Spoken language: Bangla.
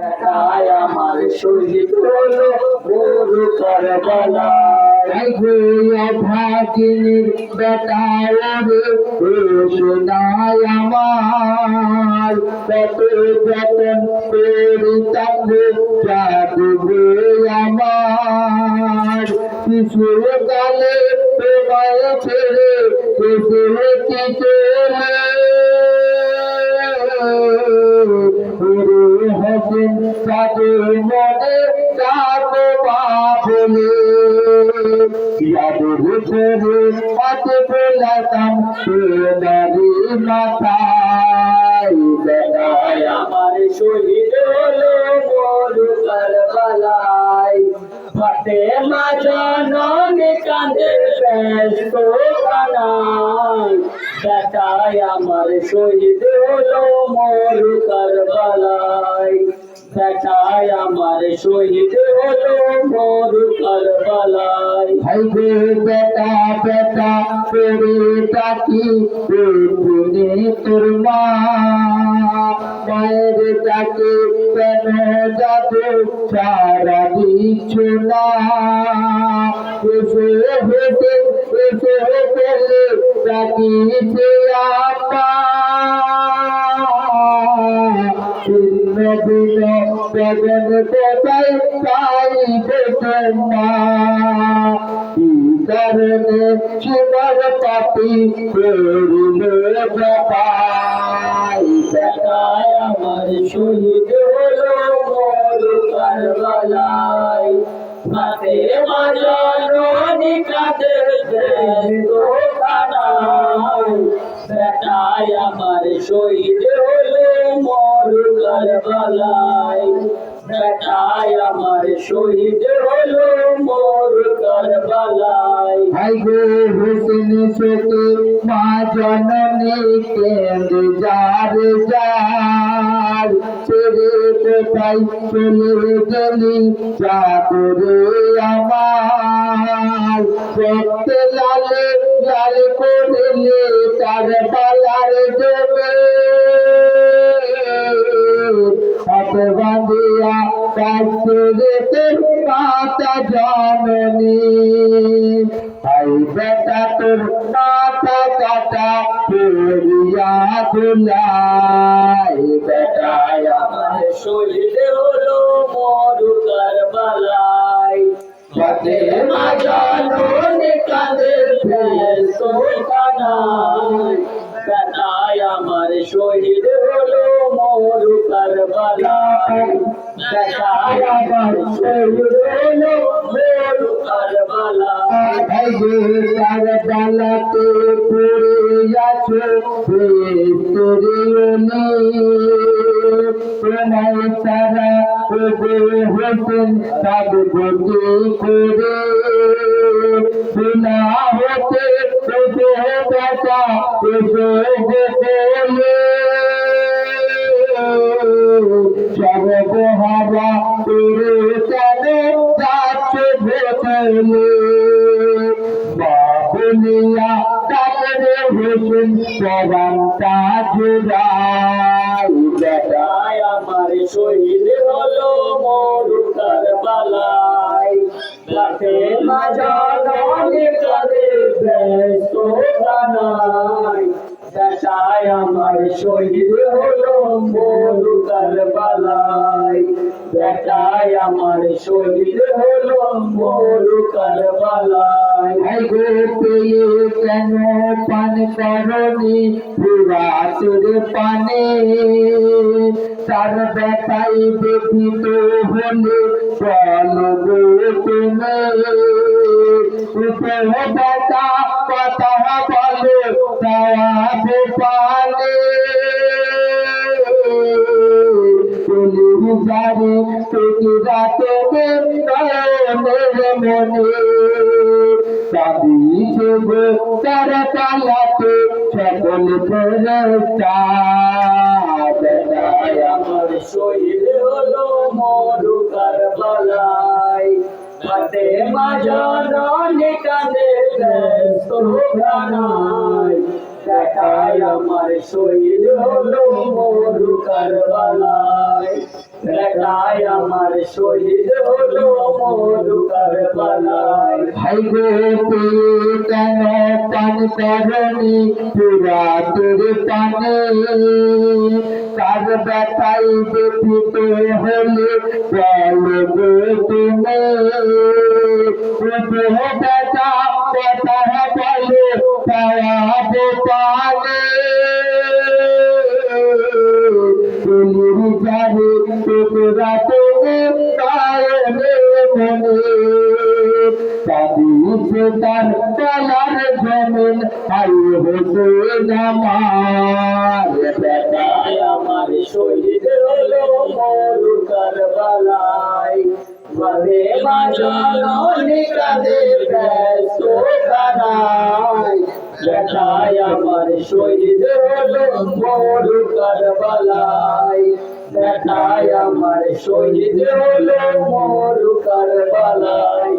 বেটায় আমার শহীদ হলো গুরু কারবালায় ভাগিনীর বেটায় রে সোনায় আমার কত যতন আমার শিশুর কালে তোমায় ছেড়ে এসে কি তাদের মনে কাকো বাবলে ইয়াদের ছেড়ে হাতে ফেলাতাম সোনারি মাথায় বেটায় আমার শহীদ হলো গুরু কারবালায় ফাতে মাজননে কাঁদে ব্যস্ত কানায় বেটায় আমার শহীদ মরু বেটায় আমার শহীদ হলো মরু কারবালায়। ভাই গো বেটা বেটা করে ডাকি তুমি তোর মা? মায়ের ডাকে কেন যাবে সারা দিচ্ছ না? এসে হেঁটে, এসে গেলে ডাকিছে আপা ভিন্ন ভিন্ন বেদন কোথায় পাইবে তোমা কি কারণে শিবর পাপি করিল জপাই আমার শহীদ হলো মরু কারবালায়। মাতে মাজানি কাঁদে ব্যস্ত কানায় বেটায় আমার শহীদ কারবালায় বেটায় আমার শহীদ হলো মরু কারবালায়। ভাই গো হোসেন সোকে মা জননী কেন্দ্র যার যার। ছেড়ে কোথায় চলে গেলি? যা করে আমার। রক্তে লালে লাল করলে পালার জমে হাত বাঁধিয়া কাছে মাতা জননী। ভাই বেটা, তোর মাথা কাটা করিয়া ধুলাই। বেটায় আমার শহীদ হলো মরু কারবালায় পথে মাজানো কাঁদে ব্যস্ত কানায় বেটায় আমার শহীদ ডালাতে পড়ে আছো তারা ওগো হোসেন সব গতি করে বিনা হতে ওগো বেটা তোরে কেন যাচ্ছ ভোতলে বাবুলিয়া তাকে হোসেন সবানটা জুড়াই বেটা আমার শহীদ হলো মরু কারবালায়। লাঠে মাজানো কাঁদে ব্যস্ত কানায় বেটায় আমার শহীদ হলো মরু কারবালায় বেটায় আমার শহীদ হলো মরু কারবালায় পান করনি পুরাতর পানে। তার ব্যথাই ব্যথিত হলে বল গো তুমি। ব্যথা কথা বলো তাওয়া পালে জারি তোকে রাতে নয়নের মনে দাবিছে গো তার পালাতে সকল ফেরস্তা আমার শহীদ হলো মরু কারবালায় ফাতে মাজানো কাঁদে ব্যস্ত কানায় বেটাই আমার শহীদ হলো মরু কারবালায় বেটাই আমার শহীদ হলো মরু কারবালায় ভাই গো পাওয়াবো তোরা তুমি তলার জমিন আই হোসেন আমার আমার শহীদ হলো মরু কারবালায় বদে বাজানি কাঁদে ব্যস্ত খানায় লেখায় আমার শহীদ মরু কারবালায়। লেখায় আমার শহীদ হলো মরু কারবালায়।